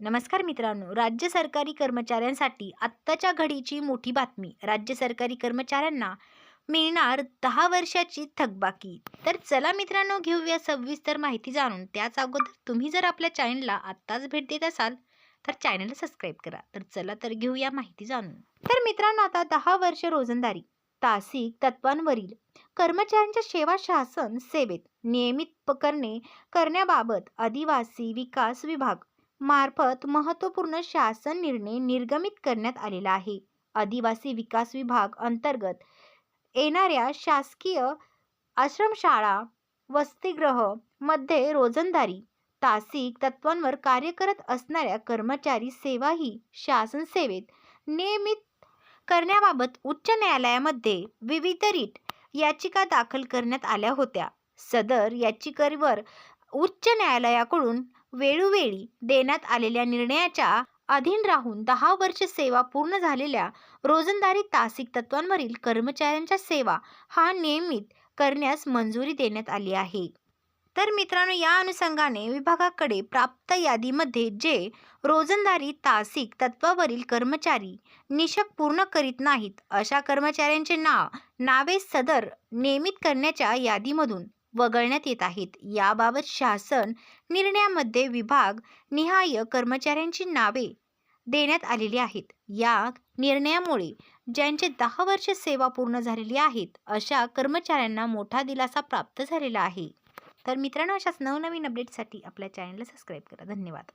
नमस्कार मित्रांनो. राज्य सरकारी कर्मचाऱ्यांसाठी आत्ताच्या घडीची मोठी बातमी. राज्य सरकारी कर्मचाऱ्यांना मिळणार दहा वर्षाची थकबाकी. तर चला मित्रांनो घेऊया सविस्तर माहिती जाणून. त्याच अगोदर तुम्ही जर आपल्या चॅनलला आत्ताच भेट देत असाल तर चॅनलला सबस्क्राईब करा. तर चला तर घेऊया माहिती जाणून. तर मित्रांनो आता दहा वर्ष रोजंदारी तासिक तत्वांवरील कर्मचाऱ्यांच्या सेवा शासन सेवेत नियमित करणे करण्याबाबत आदिवासी विकास विभाग मार्फत महत्त्वपूर्ण शासन निर्णय निर्गमित करण्यात आलेला आहे. आदिवासी विकास विभाग अंतर्गत येणाऱ्या शासकीय आश्रमशाळा वसतिगृहमध्ये रोजंदारी तासिक तत्वांवर कार्य करत असणाऱ्या कर्मचारी सेवाही शासन सेवेत नियमित करण्याबाबत उच्च न्यायालयामध्ये विविध रीट याचिका दाखल करण्यात आल्या होत्या. सदर याचिकेवर उच्च न्यायालयाकडून वेळोवेळी देण्यात आलेल्या निर्णयाच्या अधीन राहून दहा वर्ष सेवा पूर्ण झालेल्या रोजंदारी तासिक तत्वांवरील कर्मचाऱ्यांच्या सेवा हा नियमित करण्यास मंजुरी देण्यात आली आहे. तर मित्रांनो या अनुषंगाने विभागाकडे प्राप्त यादीमध्ये जे रोजंदारी तासिक तत्वावरील कर्मचारी निशक पूर्ण करीत नाहीत अशा कर्मचाऱ्यांचे नाव नावे सदर नियमित करण्याच्या यादीमधून वगळण्यात येत आहेत. याबाबत शासन निर्णयामध्ये विभाग निहाय कर्मचाऱ्यांची नावे देण्यात आलेली आहेत. या निर्णयामुळे ज्यांचे दहा वर्ष सेवा पूर्ण झालेली आहेत अशा कर्मचाऱ्यांना मोठा दिलासा प्राप्त झालेला आहे. तर मित्रांनो अशाच नवनवीन अपडेटसाठी आपल्या चॅनलला सबस्क्राईब करा. धन्यवाद.